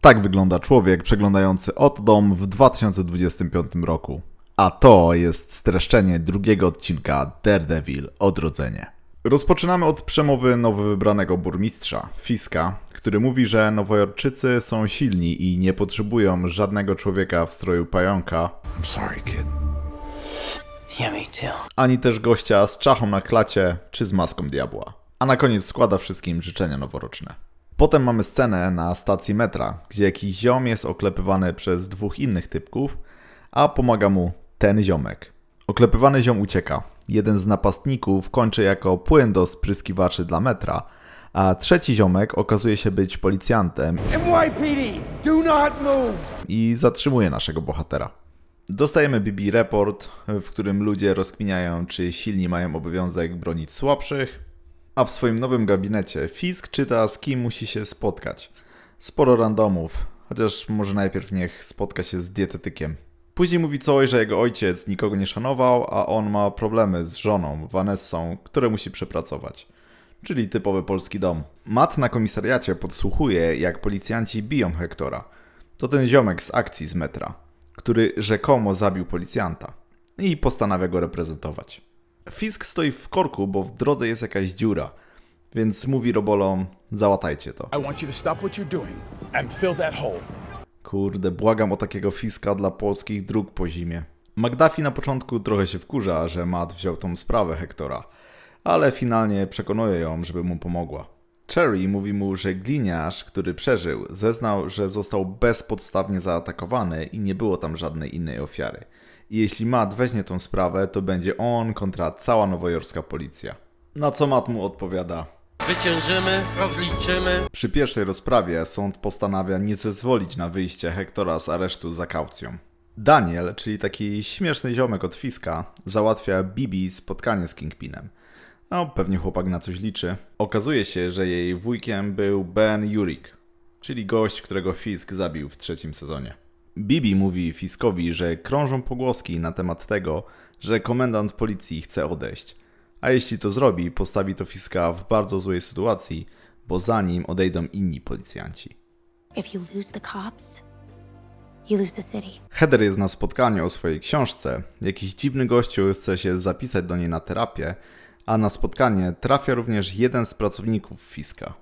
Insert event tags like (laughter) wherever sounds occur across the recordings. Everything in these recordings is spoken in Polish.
Tak wygląda człowiek przeglądający oto dom w 2025 roku. A to jest streszczenie drugiego odcinka Daredevil Odrodzenie. Rozpoczynamy od przemowy nowo wybranego burmistrza, Fiska, który mówi, że Nowojorczycy są silni i nie potrzebują żadnego człowieka w stroju pająka, I'm sorry, kid. Yeah, me too. ani też gościa z czachą na klacie czy z maską diabła. A na koniec składa wszystkim życzenia noworoczne. Potem mamy scenę na stacji metra, gdzie jakiś ziom jest oklepywany przez dwóch innych typków, a pomaga mu ten ziomek. Oklepywany ziom ucieka. Jeden z napastników kończy jako płyn do spryskiwaczy dla metra, a trzeci ziomek okazuje się być policjantem move! i zatrzymuje naszego bohatera. Dostajemy BB report, w którym ludzie rozkminiają, czy silni mają obowiązek bronić słabszych, a w swoim nowym gabinecie Fisk czyta, z kim musi się spotkać. Sporo randomów, chociaż może najpierw niech spotka się z dietetykiem. Później mówi coś, że jego ojciec nikogo nie szanował, a on ma problemy z żoną, Vanessą, które musi przepracować. Czyli typowy polski dom. Matt na komisariacie podsłuchuje, jak policjanci biją Hektora. To ten ziomek z akcji z metra, który rzekomo zabił policjanta i postanawia go reprezentować. Fisk stoi w korku, bo w drodze jest jakaś dziura, więc mówi robolom: załatajcie to. Kurde, błagam o takiego fiska dla polskich dróg po zimie. McDuffie na początku trochę się wkurza, że Matt wziął tą sprawę Hektora, ale finalnie przekonuje ją, żeby mu pomogła. Cherry mówi mu, że gliniarz, który przeżył, zeznał, że został bezpodstawnie zaatakowany i nie było tam żadnej innej ofiary. I jeśli Matt weźmie tą sprawę, to będzie on kontra cała nowojorska policja. Na co Matt mu odpowiada: Wyciężymy, rozliczymy. przy pierwszej rozprawie sąd postanawia nie zezwolić na wyjście Hektora z aresztu za kaucją. Daniel, czyli taki śmieszny ziomek od Fiska, załatwia Bibi spotkanie z Kingpinem. No, pewnie chłopak na coś liczy. Okazuje się, że jej wujkiem był Ben Jurik, czyli gość, którego Fisk zabił w trzecim sezonie. Bibi mówi Fiskowi, że krążą pogłoski na temat tego, że komendant policji chce odejść. A jeśli to zrobi, postawi to Fiska w bardzo złej sytuacji, bo za nim odejdą inni policjanci. Cops. Heather jest na spotkaniu o swojej książce. Jakiś dziwny gościu chce się zapisać do niej na terapię, a na spotkanie trafia również jeden z pracowników Fiska.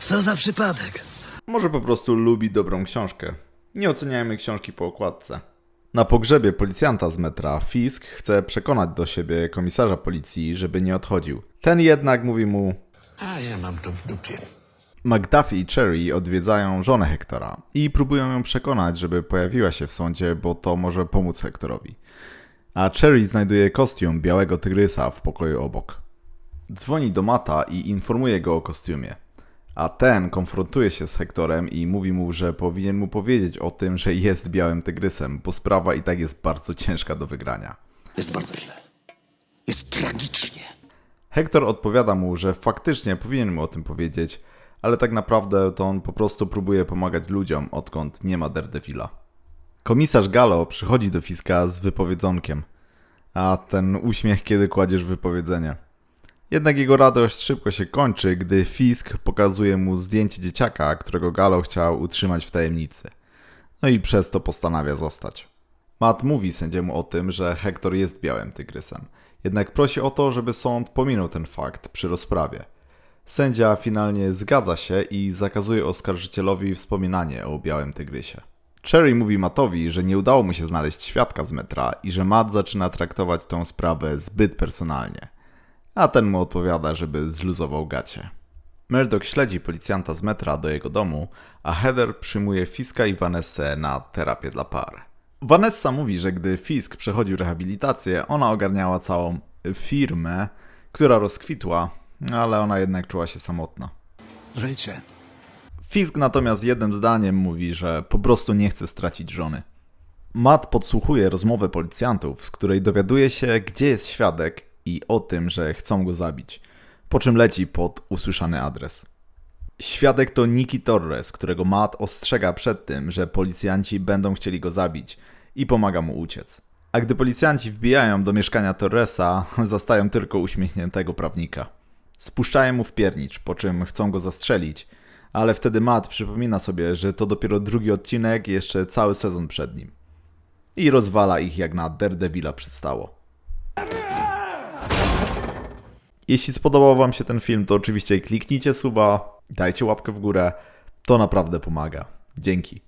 Co za przypadek? Może po prostu lubi dobrą książkę. Nie oceniajmy książki po okładce. Na pogrzebie policjanta z metra Fisk chce przekonać do siebie komisarza policji, żeby nie odchodził. Ten jednak mówi mu: A ja mam to w dupie. McDuffie i Cherry odwiedzają żonę Hektora i próbują ją przekonać, żeby pojawiła się w sądzie, bo to może pomóc Hektorowi. A Cherry znajduje kostium białego tygrysa w pokoju obok. Dzwoni do Mata i informuje go o kostiumie. A ten konfrontuje się z Hektorem i mówi mu, że powinien mu powiedzieć o tym, że jest białym tygrysem, bo sprawa i tak jest bardzo ciężka do wygrania. Jest bardzo źle. Jest tragicznie. Hektor odpowiada mu, że faktycznie powinien mu o tym powiedzieć, ale tak naprawdę to on po prostu próbuje pomagać ludziom, odkąd nie ma Daredevila. Komisarz Gallo przychodzi do Fiska z wypowiedzonkiem, a ten uśmiech, kiedy kładziesz wypowiedzenie. Jednak jego radość szybko się kończy, gdy Fisk pokazuje mu zdjęcie dzieciaka, którego Gallo chciał utrzymać w tajemnicy. No i przez to postanawia zostać. Matt mówi sędziemu o tym, że Hektor jest białym tygrysem, jednak prosi o to, żeby sąd pominął ten fakt przy rozprawie. Sędzia finalnie zgadza się i zakazuje oskarżycielowi wspominanie o białym tygrysie. Cherry mówi Mattowi, że nie udało mu się znaleźć świadka z metra i że Matt zaczyna traktować tę sprawę zbyt personalnie. A ten mu odpowiada, żeby zluzował gacie. Murdoch śledzi policjanta z metra do jego domu, a Heather przyjmuje Fiska i Vanessę na terapię dla par. Vanessa mówi, że gdy Fisk przechodził rehabilitację, ona ogarniała całą firmę, która rozkwitła, ale ona jednak czuła się samotna. Życie. Fisk natomiast jednym zdaniem mówi, że po prostu nie chce stracić żony. Matt podsłuchuje rozmowę policjantów, z której dowiaduje się, gdzie jest świadek i o tym, że chcą go zabić, po czym leci pod usłyszany adres. Świadek to Nicky Torres, którego Matt ostrzega przed tym, że policjanci będą chcieli go zabić i pomaga mu uciec. A gdy policjanci wbijają do mieszkania Torresa, (laughs) zastają tylko uśmiechniętego prawnika. Spuszczają mu w piernicz, po czym chcą go zastrzelić, Ale wtedy Matt przypomina sobie, że to dopiero drugi odcinek jeszcze cały sezon przed nim. I rozwala ich jak na Daredevila przystało. Jeśli spodobał Wam się ten film, to oczywiście kliknijcie suba, dajcie łapkę w górę. To naprawdę pomaga. Dzięki.